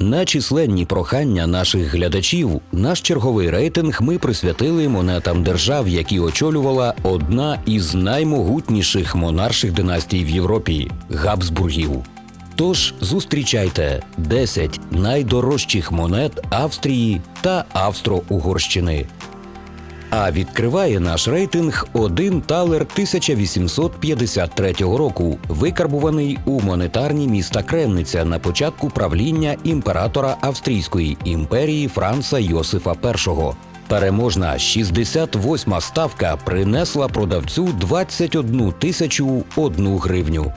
На численні прохання наших глядачів наш черговий рейтинг ми присвятили монетам держав, які очолювала одна із наймогутніших монарших династій в Європі Габсбургів. Тож зустрічайте 10 найдорожчих монет Австрії та Австро-Угорщини. А відкриває наш рейтинг один талер 1853 року, викарбуваний у монетарні міста Кремниця на початку правління імператора Австрійської імперії Франца Йосифа І. Переможна 68-ма ставка принесла продавцю 21 тисячу одну гривню.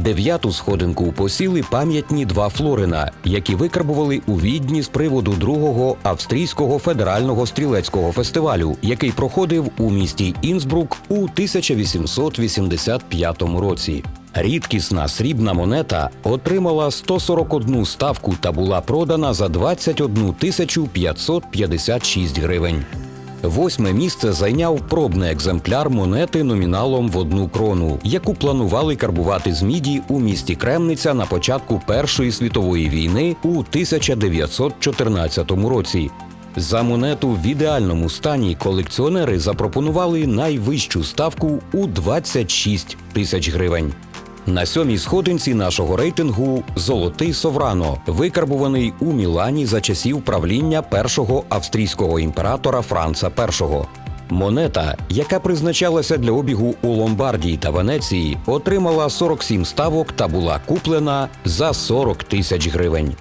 Дев'яту сходинку посіли пам'ятні два Флорина, які викарбували у відні з приводу другого австрійського федерального стрілецького фестивалю, який проходив у місті Інсбрук у 1885 році. Рідкісна срібна монета отримала 141 ставку та була продана за 21 тисячу 556 гривень. Восьме місце зайняв пробний екземпляр монети номіналом в одну крону, яку планували карбувати з міді у місті Кремниця на початку Першої світової війни у 1914 році. За монету в ідеальному стані колекціонери запропонували найвищу ставку у 26 тисяч гривень. На сьомій сходинці нашого рейтингу золотий Соврано, викарбуваний у Мілані за часів правління першого австрійського імператора Франца І. Монета, яка призначалася для обігу у Ломбардії та Венеції, отримала 47 ставок та була куплена за 40 тисяч гривень.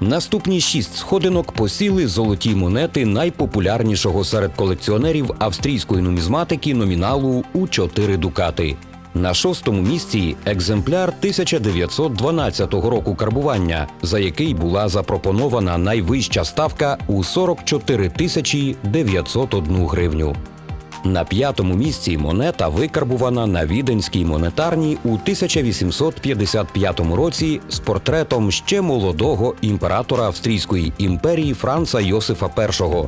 Наступні шість сходинок посіли золоті монети найпопулярнішого серед колекціонерів австрійської нумізматики номіналу у 4 дукати. На шостому місці екземпляр 1912 року карбування, за який була запропонована найвища ставка у 44 тисячі 901 гривню. На п'ятому місці монета викарбувана на віденській монетарні у 1855 році з портретом ще молодого імператора Австрійської імперії Франца Йосифа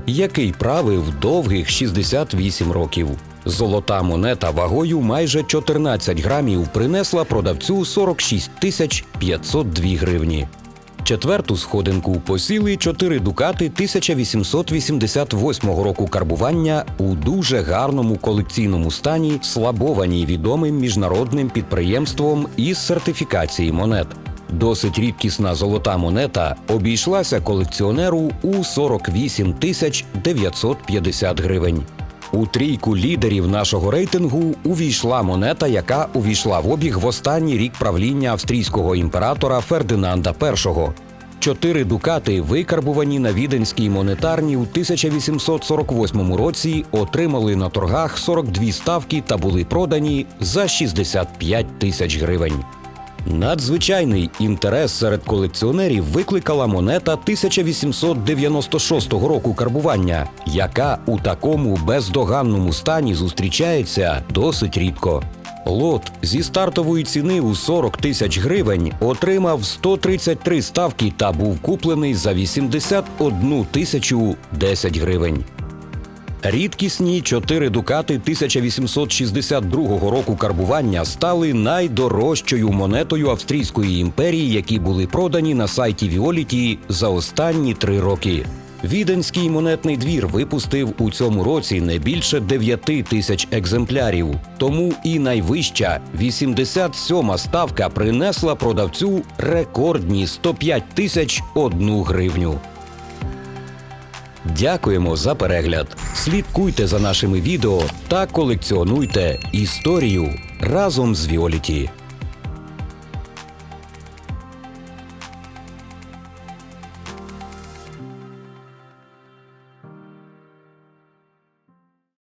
І, який правив довгих 68 років. Золота монета вагою майже 14 грамів принесла продавцю 46 тисяч 502 гривні. Четверту сходинку посіли чотири дукати 1888 року карбування у дуже гарному колекційному стані, слабованій відомим міжнародним підприємством із сертифікації монет. Досить рідкісна золота монета обійшлася колекціонеру у 48 тисяч 950 гривень. У трійку лідерів нашого рейтингу увійшла монета, яка увійшла в обіг в останній рік правління австрійського імператора Фердинанда І. Чотири дукати, викарбувані на віденській монетарні у 1848 році, отримали на торгах 42 ставки та були продані за 65 тисяч гривень. Надзвичайний інтерес серед колекціонерів викликала монета 1896 року карбування, яка у такому бездоганному стані зустрічається досить рідко. Лот зі стартової ціни у 40 тисяч гривень отримав 133 ставки та був куплений за 81 тисячу 10 гривень. Рідкісні чотири дукати 1862 року карбування стали найдорожчою монетою Австрійської імперії, які були продані на сайті Віоліті за останні три роки. Віденський монетний двір випустив у цьому році не більше 9 тисяч екземплярів. Тому і найвища 87-ма ставка принесла продавцю рекордні 105 тисяч одну гривню. Дякуємо за перегляд. Слідкуйте за нашими відео та колекціонуйте історію разом з Віоліті.